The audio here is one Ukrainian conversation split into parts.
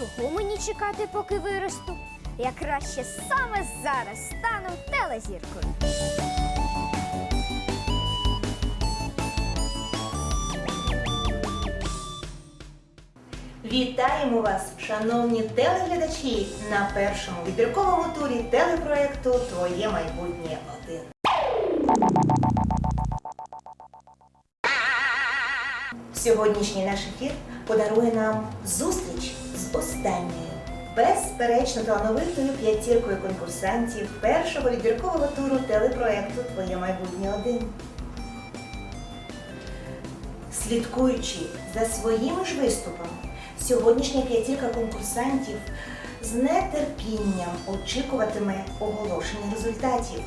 Чого мені чекати, поки виросту? Я краще саме зараз стану телезіркою. Вітаємо вас, шановні телеглядачі, на першому відбірковому турі телепроекту Твоє майбутнє один. Сьогоднішній наш ефір подарує нам зустріч з останньою, безперечно талановитою п'ятіркою конкурсантів першого відбіркового туру телепроекту Твоє майбутнє один. Слідкуючи за своїми ж виступами, сьогоднішня п'ятірка конкурсантів з нетерпінням очікуватиме оголошення результатів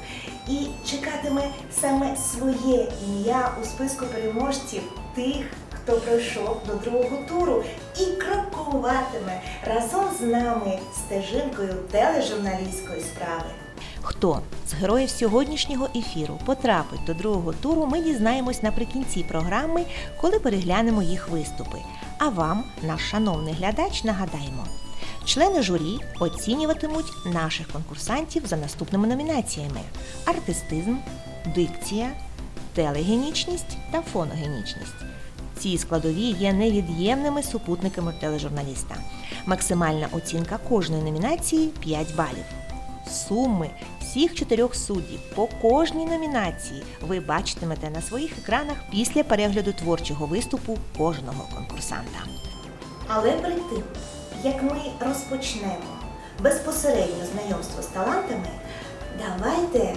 і чекатиме саме своє ім'я у списку переможців тих, хто пройшов до другого туру, і крокуватиме разом з нами стежинкою тележурналістської справи. Хто з героїв сьогоднішнього ефіру потрапить до другого туру, ми дізнаємось наприкінці програми, коли переглянемо їх виступи. А вам, наш шановний глядач, нагадаємо. Члени журі оцінюватимуть наших конкурсантів за наступними номінаціями: артистизм, дикція, телегенічність та фоногенічність. Ці складові є невід'ємними супутниками тележурналіста. Максимальна оцінка кожної номінації 5 балів. Суми всіх чотирьох суддів по кожній номінації ви бачитимете на своїх екранах після перегляду творчого виступу кожного конкурсанта. Але перед тим, як ми розпочнемо безпосередньо знайомство з талантами, давайте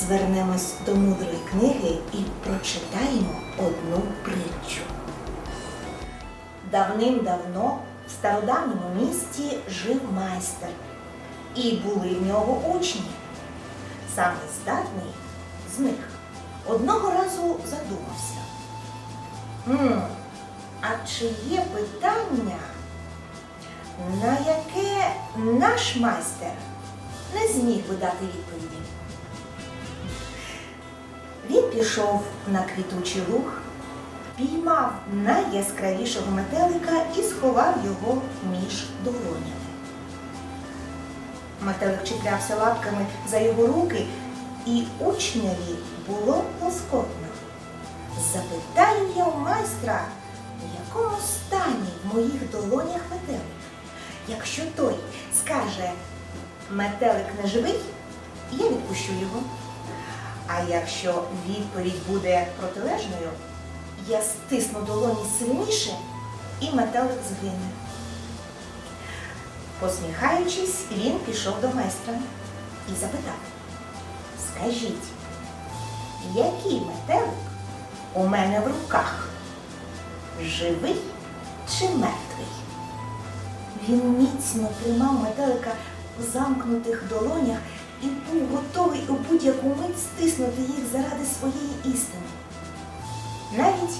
звернемось до мудрої книги і прочитаємо одну притчу. Давним-давно в стародавньому місті жив майстер, і були в нього учні. Самий здатний з них одного разу задумався. «Хм, а чи є питання, на яке наш майстер не зміг би дати відповіді? Пішов на квітучий луг, піймав найяскравішого метелика і сховав його між долонями. Метелик чіплявся лапками за його руки, і учневі було лоскотно. Запитаю я у майстра, в якому стані в моїх долонях метелик. Якщо той скаже, метелик не живий, я відпущу його. А якщо відповідь буде протилежною, я стисну долоні сильніше і метелик згине. Посміхаючись, він пішов до майстра і запитав: Скажіть, який метелик у мене в руках? Живий чи мертвий? Він міцно тримав метелика в замкнутих долонях і був готовий у будь-яку мить стиснути їх заради своєї істини. Навіть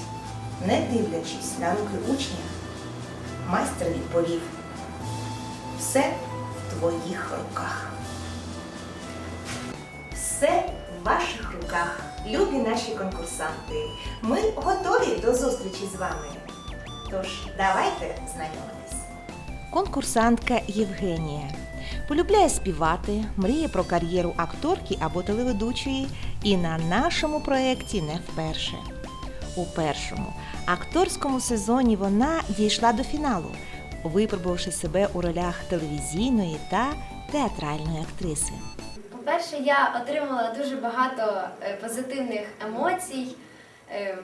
не дивлячись на руки учня, майстер відповів все в твоїх руках. Все в ваших руках, любі наші конкурсанти. Ми готові до зустрічі з вами. Тож давайте знайомитись. Конкурсантка Євгенія полюбляє співати, мріє про кар'єру акторки або телеведучої, і на нашому проєкті не вперше. У першому акторському сезоні вона дійшла до фіналу, випробувавши себе у ролях телевізійної та театральної актриси. По-перше, я отримала дуже багато е, позитивних емоцій, е,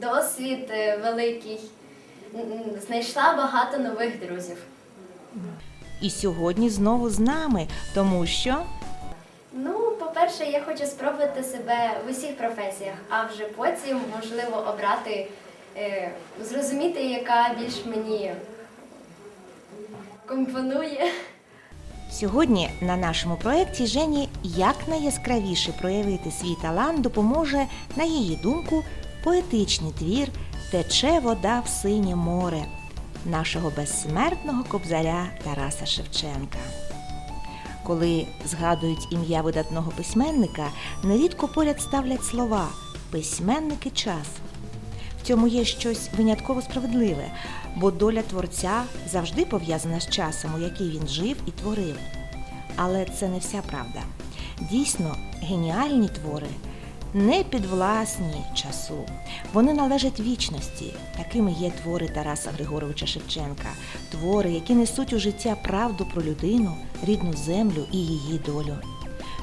досвід е, великий, знайшла багато нових друзів. І сьогодні знову з нами, тому що Ну, по-перше, я хочу спробувати себе в усіх професіях, а вже потім, можливо, обрати, е, зрозуміти, яка більш мені компонує. Сьогодні на нашому проєкті Жені якнайяскравіше проявити свій талант допоможе, на її думку, поетичний твір Тече вода в синє море нашого безсмертного кобзаря Тараса Шевченка. Коли згадують ім'я видатного письменника, нерідко поряд ставлять слова письменники час. В цьому є щось винятково справедливе, бо доля творця завжди пов'язана з часом, у який він жив і творив. Але це не вся правда. Дійсно, геніальні твори не підвласні часу. Вони належать вічності. Такими є твори Тараса Григоровича Шевченка, твори, які несуть у життя правду про людину, рідну землю і її долю.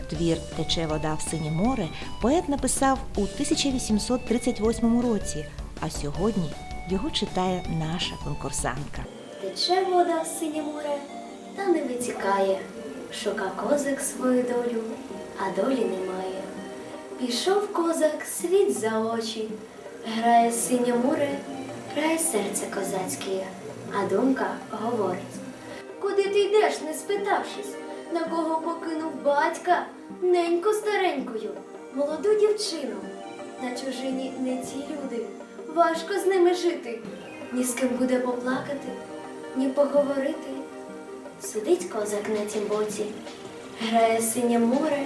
Твір Тече вода в синє море поет написав у 1838 році, а сьогодні його читає наша конкурсантка. Тече вода в синє море, та не витікає. Шука козак свою долю, а долі немає. Пішов козак світ за очі, грає синє море, грає серце козацьке, а думка говорить. Куди ти йдеш, не спитавшись, на кого покинув батька, неньку старенькою, молоду дівчину. На чужині не ті люди, важко з ними жити, ні з ким буде поплакати, ні поговорити. Сидить козак на тім боці, грає синє море,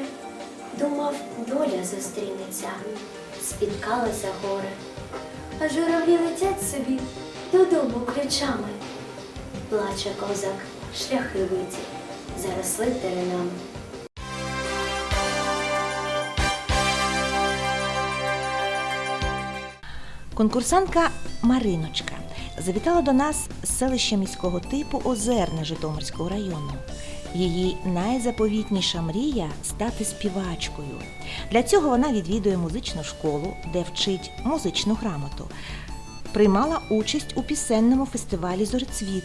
думав, доля зустрінеться, спіткалося горе. А журавлі летять собі додому ключами. Плаче козак, шляхи биті, заросли теренами. Конкурсантка Мариночка завітала до нас з селища міського типу Озерне Житомирського району. Її найзаповітніша мрія стати співачкою. Для цього вона відвідує музичну школу, де вчить музичну грамоту. Приймала участь у пісенному фестивалі Зорцвіт,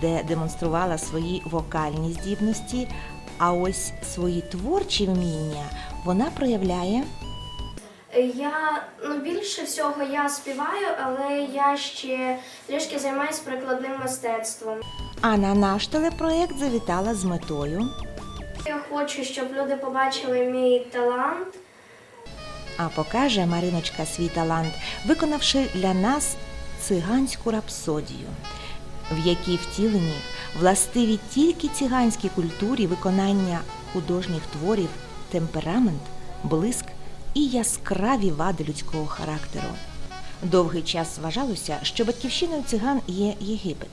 де демонструвала свої вокальні здібності. А ось свої творчі вміння вона проявляє Я ну більше всього я співаю, але я ще трішки займаюся прикладним мистецтвом. А на наш телепроект завітала з метою, Я хочу, щоб люди побачили мій талант. а покаже Мариночка свій талант, виконавши для нас циганську рапсодію, в якій втілені властиві тільки циганській культурі виконання художніх творів, темперамент, блиск і яскраві вади людського характеру. Довгий час вважалося, що батьківщиною циган є Єгипет.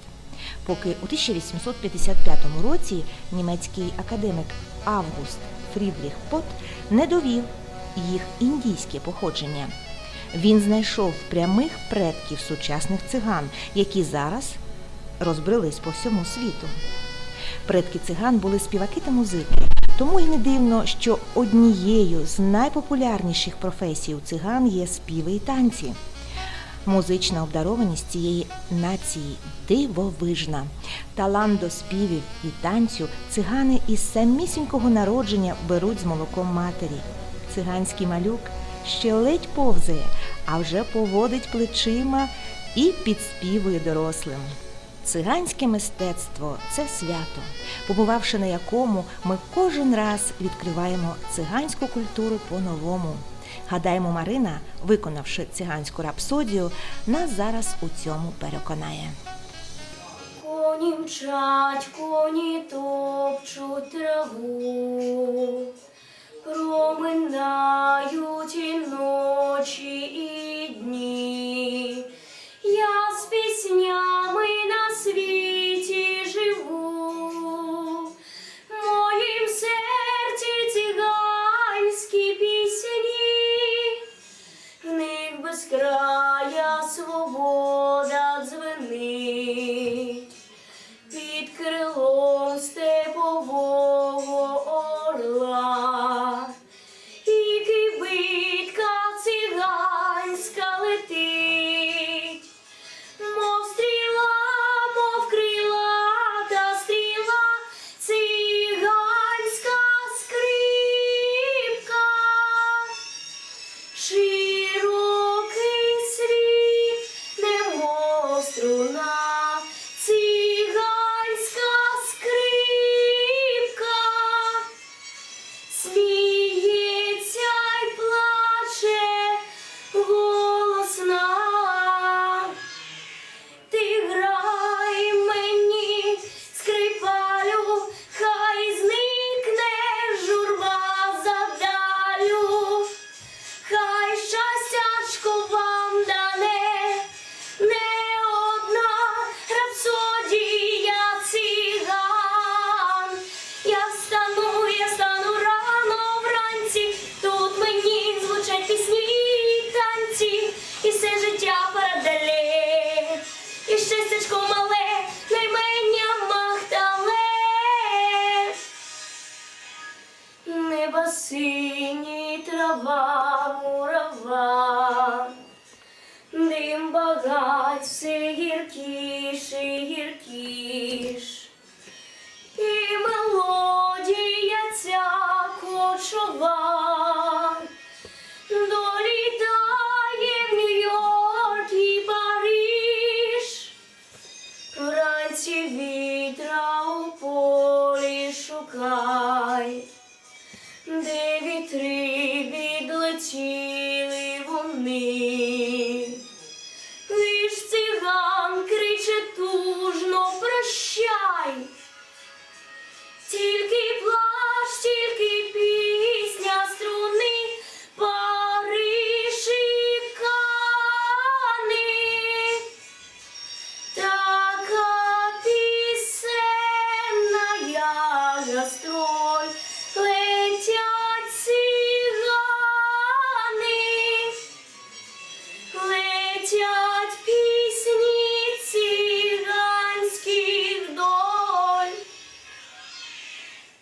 Поки у 1855 році німецький академік Август Фрідріх Пот не довів їх індійське походження. Він знайшов прямих предків сучасних циган, які зараз розбрелись по всьому світу. Предки циган були співаки та музики, тому й не дивно, що однією з найпопулярніших професій у циган є співи і танці. Музична обдарованість цієї нації дивовижна. Талант до співів і танцю цигани із самісінького народження беруть з молоком матері. Циганський малюк ще ледь повзає, а вже поводить плечима і підспівує дорослим. Циганське мистецтво це свято, побувавши на якому ми кожен раз відкриваємо циганську культуру по-новому. Гадаємо, Марина, виконавши циганську рапсодію, нас зараз у цьому переконає. Коні мчать, коні топчуть траву, проминають і ночі і дні. Я з піснями на світі живу, в моїм серці циганські пісні. В них безкрая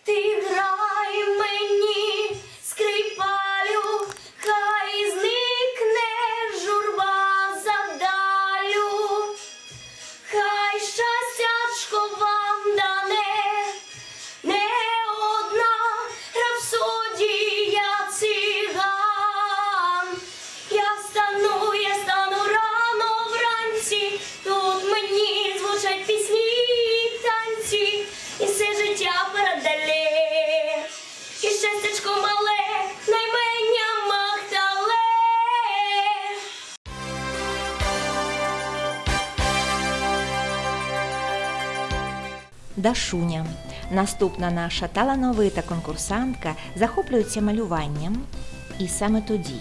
Ти Наступна наша талановита конкурсантка захоплюється малюванням. І саме тоді,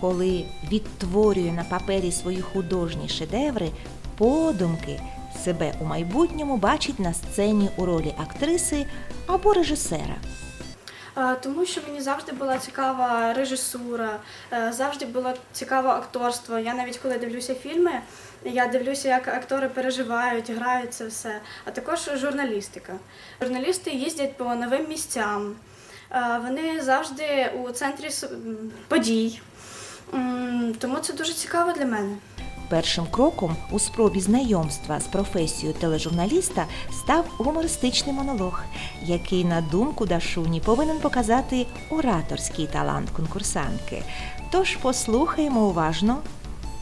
коли відтворює на папері свої художні шедеври, подумки себе у майбутньому бачить на сцені у ролі актриси або режисера. Тому що мені завжди була цікава режисура, е, завжди було цікаво акторство. Я навіть коли дивлюся фільми, я дивлюся, як актори переживають, грають це все. А також журналістика. Журналісти їздять по новим місцям. Е, Вони завжди у центрі подій. Тому це дуже цікаво для мене. Першим кроком у спробі знайомства з професією тележурналіста став гумористичний монолог, який, на думку Дашуні, повинен показати ораторський талант конкурсантки. Тож послухаємо уважно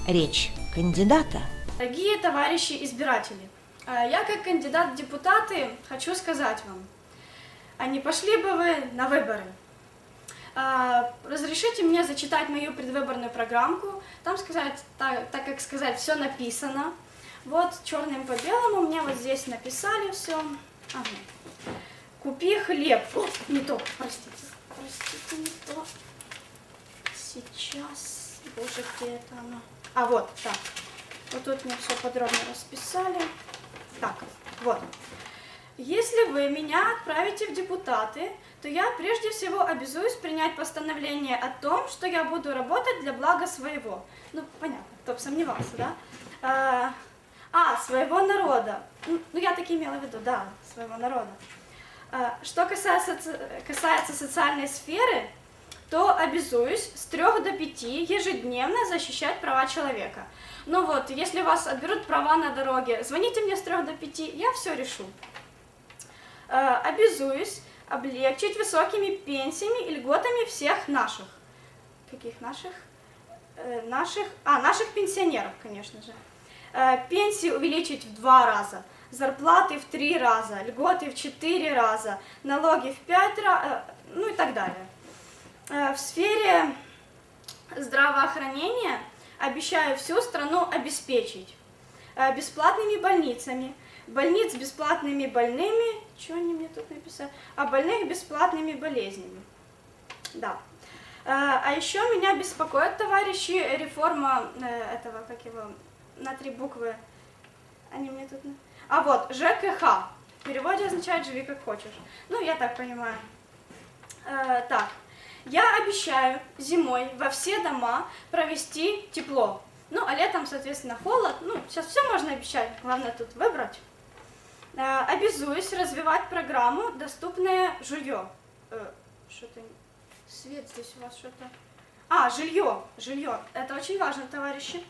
річ кандидата. Дорогие товарищи избиратели, э, я как кандидат в депутаты хочу сказать вам, а не пошли бы вы на выборы? А, Разрешите мне зачитать мою предвыборную программку, там сказать, так, так как сказать, все написано. Вот черным по белому мне вот здесь написали все. Ага. Купи хлеб. О, не то, простите. Простите, не то. Сейчас, боже, где это оно? А, вот, так. Вот тут мне все подробно расписали. Так, вот. Если вы меня отправите в депутаты, то я прежде всего обязуюсь принять постановление о том, что я буду работать для блага своего. Ну, понятно, кто бы сомневался, да? А, а, своего народа. Ну, ну, я так имела в виду, да, своего народа. А, Что касается, касается социальной сферы, то обязуюсь с 3 до 5 ежедневно защищать права человека. Ну вот, если вас отберут права на дороге, звоните мне с 3 до 5, я все решу. Э, Обязуюсь облегчить высокими пенсиями и льготами всех наших. Каких наших? Э, Наших, а, наших пенсионеров, конечно же. Э, Пенсии увеличить в два раза, зарплаты в три раза, льготы в четыре раза, налоги в пять раза, ну и так далее. Э, В сфере здравоохранения обещаю всю страну обеспечить э, бесплатными больницами, больниц бесплатными больными, что они мне тут написали, а больных бесплатными болезнями. Да. Э, А еще меня беспокоит, товарищи, реформа э, этого, как его, на три буквы. Они мне тут... А вот, ЖКХ. В переводе означает «живи как хочешь». Ну, я так понимаю. Э, так, я обещаю зимой во все дома провести тепло. Ну, а летом, соответственно, холод. Ну, сейчас все можно обещать, главное тут выбрать. Э, обязуюсь развивать программу «Доступное жилье». Э, Что-то Свет здесь у вас что-то. А, жилье. Жилье. Это очень важно, товарищи.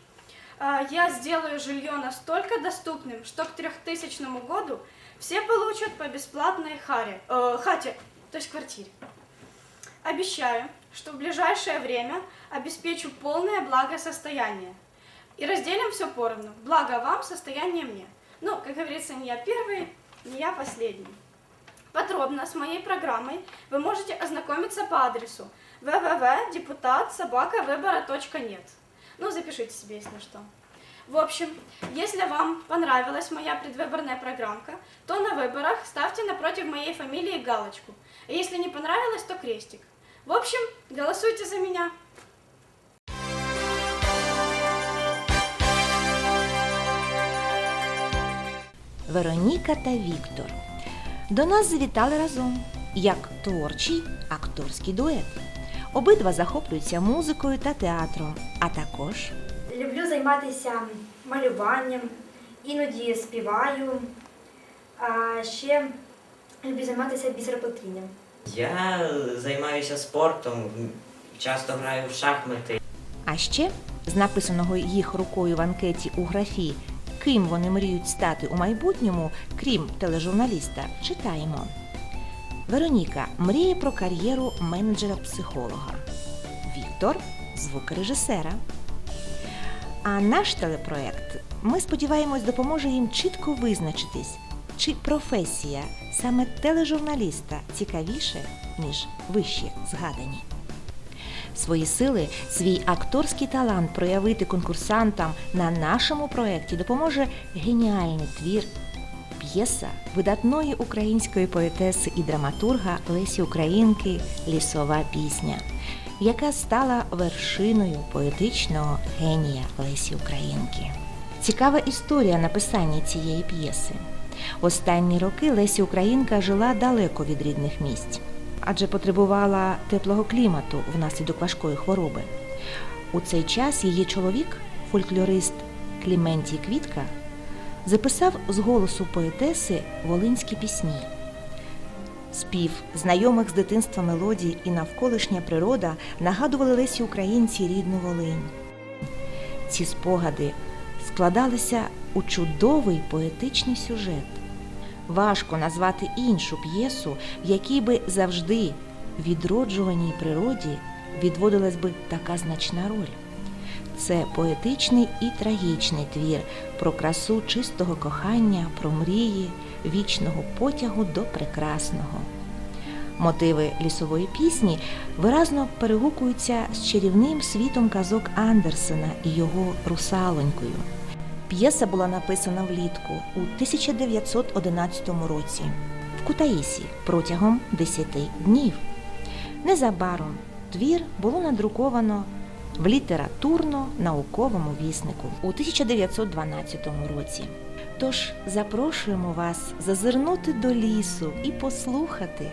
А, Я сделаю жилье настолько доступным, что к 3000 году все получат по бесплатной харе, э, хате, то есть квартире. Обещаю, что в ближайшее время обеспечу полное благосостояние. И разделим все поровну. Благо вам, состояние мне. Ну, как говорится, не я первый, не я последний. Подробно с моей программой вы можете ознакомиться по адресу www.депутатсобакавыбора.нет. Ну, запишите себе, если что. В общем, если вам понравилась моя предвыборная программка, то на выборах ставьте напротив моей фамилии галочку. А если не понравилось, то крестик. В общем, голосуйте за меня. Вероніка та Віктор. До нас завітали разом як творчий акторський дует. Обидва захоплюються музикою та театром, а також Люблю займатися малюванням, іноді співаю, а ще люблю займатися бісероплетінням. Я займаюся спортом, часто граю в шахмати. А ще з написаного їх рукою в анкеті у графі Ким вони мріють стати у майбутньому, крім тележурналіста, читаємо. Вероніка мріє про кар'єру менеджера-психолога. Віктор звукорежисера. А наш телепроект, ми сподіваємось, допоможе їм чітко визначитись, чи професія саме тележурналіста цікавіше, ніж вище згадані. Свої сили, свій акторський талант проявити конкурсантам на нашому проєкті допоможе геніальний твір п'єса видатної української поетеси і драматурга Лесі Українки Лісова пісня, яка стала вершиною поетичного генія Лесі Українки. Цікава історія написання цієї п'єси. Останні роки Лесі Українка жила далеко від рідних місць адже потребувала теплого клімату внаслідок важкої хвороби. У цей час її чоловік, фольклорист Кліментій Квітка, записав з голосу поетеси волинські пісні. Спів знайомих з дитинства мелодій і навколишня природа нагадували Лесі Українці рідну Волинь. Ці спогади складалися у чудовий поетичний сюжет. Важко назвати іншу п'єсу, в якій би завжди відроджуваній природі відводилась би така значна роль. Це поетичний і трагічний твір про красу чистого кохання, про мрії, вічного потягу до прекрасного. Мотиви лісової пісні виразно перегукуються з чарівним світом казок Андерсена і його русалонькою. П'єса була написана влітку у 1911 році в Кутаїсі протягом 10 днів. Незабаром твір було надруковано в літературно-науковому віснику у 1912 році. Тож запрошуємо вас зазирнути до лісу і послухати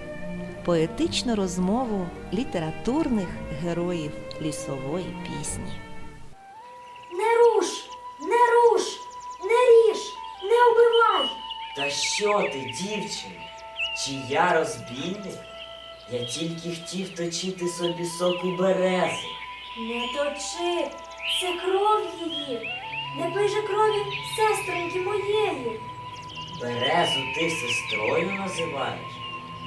поетичну розмову літературних героїв лісової пісні. Та що ти, дівчино? Чи я розбійник? Я тільки хотів точити собі соку берези. Не точи, це кров її. Не пий же крові сестреньки моєї. Березу ти сестрою називаєш?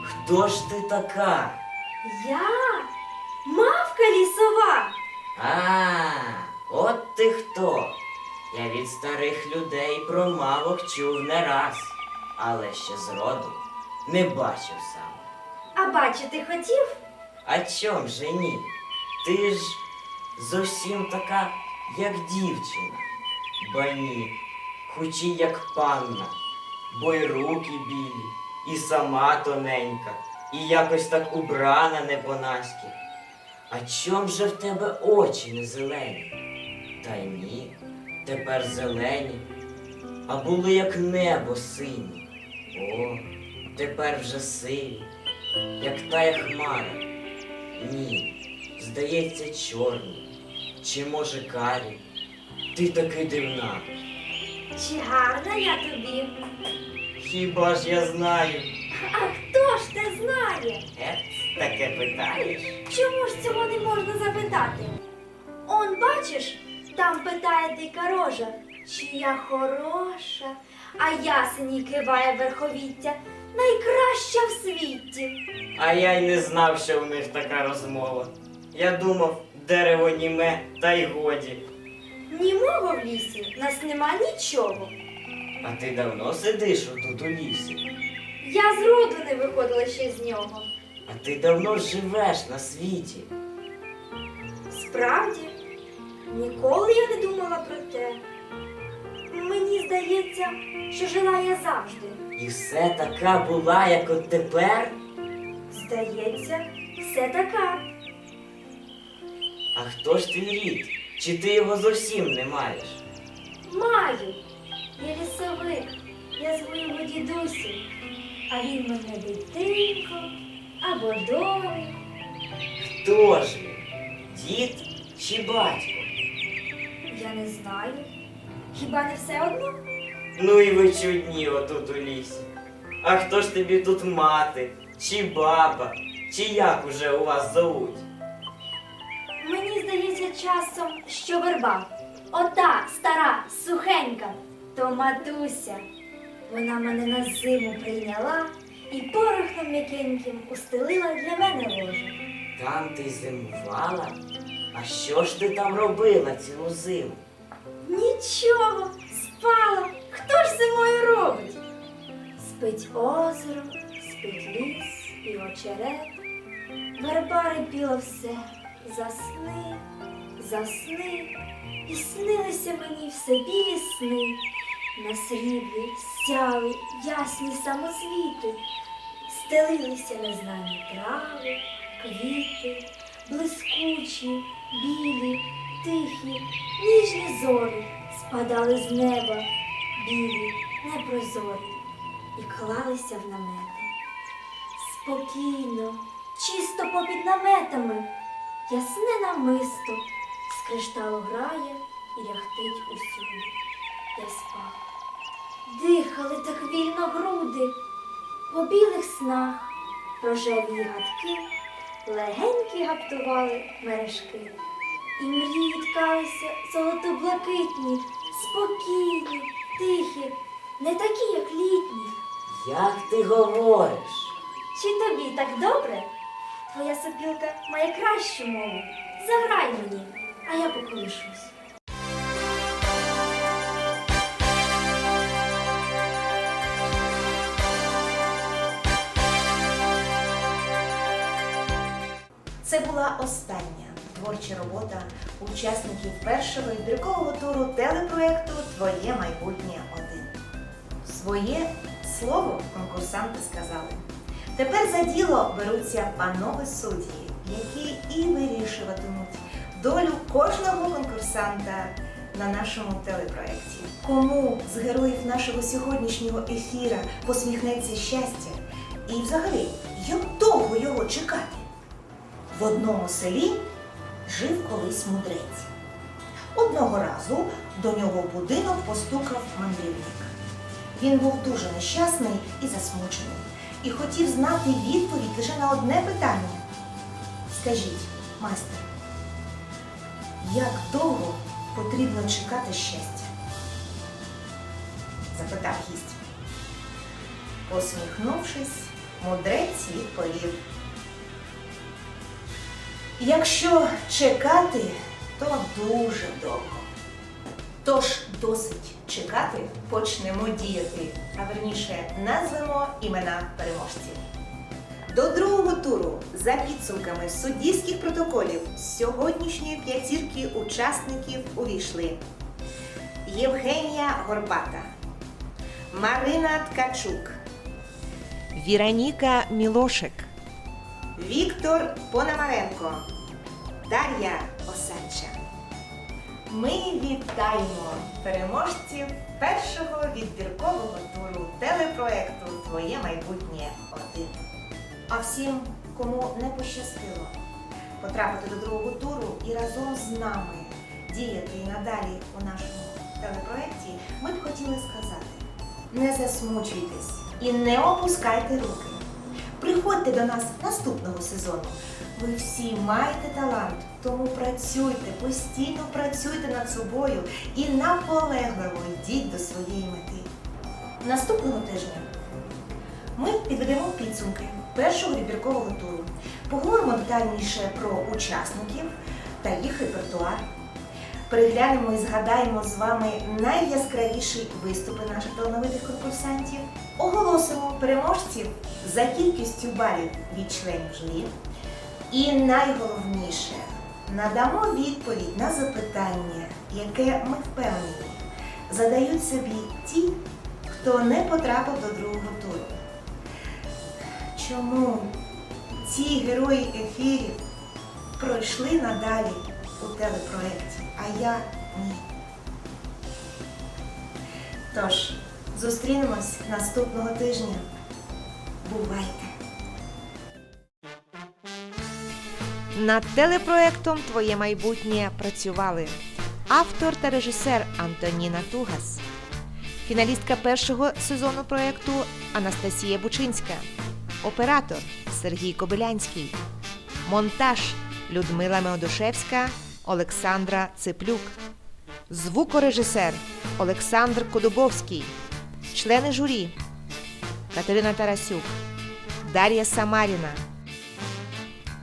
Хто ж ти така? Я мавка лісова. А, от ти хто. Я від старих людей про мавок чув не раз, але ще зроду не бачив сам. А бачити хотів? А чом же ні? Ти ж зовсім така, як дівчина. Ба ні, хоч і як панна, бо й руки білі, і сама тоненька, і якось так убрана не по-наськи. А чом же в тебе очі не зелені? Та ні, тепер зелені, а були як небо сині. О, тепер вже сиві, як тая хмара. Ні, здається, чорні, чи може карі. Ти таки дивна. Чи гарна я тобі? Хіба ж я знаю? А хто ж те знає? Ет, таке питаєш? Чому ж цього не можна запитати? Он, бачиш, там питає дика рожа, чи я хороша, а ясені киває верховіття, найкраща в світі. А я й не знав, що в них така розмова. Я думав, дерево німе, та й годі. Німого в лісі нас нема нічого. А ти давно сидиш отут у лісі? Я з роду не виходила ще з нього. А ти давно живеш на світі. Справді, ніколи я не думала про те. Мені здається, що жила я завжди. І все така була, як от тепер. Здається, все така. А хто ж твій рід? Чи ти його зовсім не маєш? Маю. Я лісовик. Я зву його дідусю. А він мене дитинко або долі. Хто ж він? Дід чи батько? Я не знаю. Хіба не все одно? Ну і ви чудні отут у лісі. А хто ж тобі тут мати? Чи баба? Чи як уже у вас зовуть? Мені здається часом, що верба. Ота стара, сухенька, то матуся. Вона мене на зиму прийняла і порохом м'якеньким устелила для мене ложе. Там ти зимувала? А що ж ти там робила цілу зиму? Нічого, спала. Хто ж зимою робить? Спить озеро, спить ліс і очерет. Верба рипіла все. Засни, засни, і снилися мені все білі сни. На сріблі сяли ясні самоцвіти, стелилися незнані трави, квіти, блискучі, білі, тихі, ніжні зорі спадали з неба, білі, непрозорі, і клалися в намети. Спокійно, чисто попід наметами, ясне намисто з кришталу грає і ряхтить усюди. Я спав. Дихали так вільно груди, по білих снах рожеві гадки, легенькі гаптували мережки. І мрії ткалися золото-блакитні, спокійні, тихі, не такі, як літні. Як ти говориш? Чи тобі так добре? Твоя сопілка має кращу мову. Заграй мені, а я поколишусь. Це була остання творча робота учасників першого відбіркового туру телепроекту Твоє майбутнє один. Своє слово конкурсанти сказали. Тепер за діло беруться панове судді, які і вирішуватимуть долю кожного конкурсанта на нашому телепроекті. Кому з героїв нашого сьогоднішнього ефіра посміхнеться щастя? І взагалі, як довго його чекати? В одному селі жив колись мудрець. Одного разу до нього в будинок постукав мандрівник. Він був дуже нещасний і засмучений, і хотів знати відповідь лише на одне питання. Скажіть, майстер, як довго потрібно чекати щастя? запитав гість. Посміхнувшись, мудрець відповів. Якщо чекати, то дуже довго. Тож досить чекати, почнемо діяти, а верніше назвемо імена переможців. До другого туру за підсумками суддівських протоколів з сьогоднішньої п'ятірки учасників увійшли Євгенія Горбата, Марина Ткачук, Віроніка Мілошик, Віктор Пономаренко, Дар'я Осадча. Ми вітаємо переможців першого відбіркового туру телепроекту Твоє майбутнє один. А всім, кому не пощастило потрапити до другого туру і разом з нами діяти і надалі у нашому телепроекті, ми б хотіли сказати: не засмучуйтесь і не опускайте руки. Приходьте до нас наступного сезону. Ви всі маєте талант, тому працюйте, постійно працюйте над собою і наполегливо йдіть до своєї мети. Наступного тижня ми підведемо підсумки першого відбіркового туру. Поговоримо детальніше про учасників та їх репертуар. Переглянемо і згадаємо з вами найяскравіші виступи наших талановитих конкурсантів. Оголосимо переможців за кількістю балів від членів журі. І найголовніше надамо відповідь на запитання, яке ми впевнені задають собі ті, хто не потрапив до другого туру. Чому ці герої ефірів пройшли надалі у телепроекті, а я ні? Тож, зустрінемось наступного тижня. Бувайте! Над телепроектом Твоє майбутнє працювали автор та режисер Антоніна Тугас, фіналістка першого сезону проекту Анастасія Бучинська, оператор Сергій Кобилянський, монтаж Людмила Меодушевська, Олександра Циплюк, звукорежисер Олександр Кодубовський, члени журі Катерина Тарасюк, Дар'я Самаріна.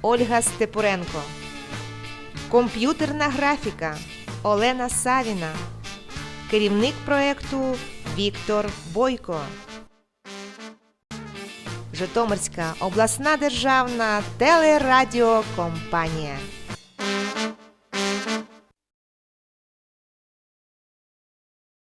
Ольга Степуренко. Комп'ютерна графіка Олена Савіна. Керівник проекту Віктор Бойко. Житомирська обласна державна телерадіокомпанія.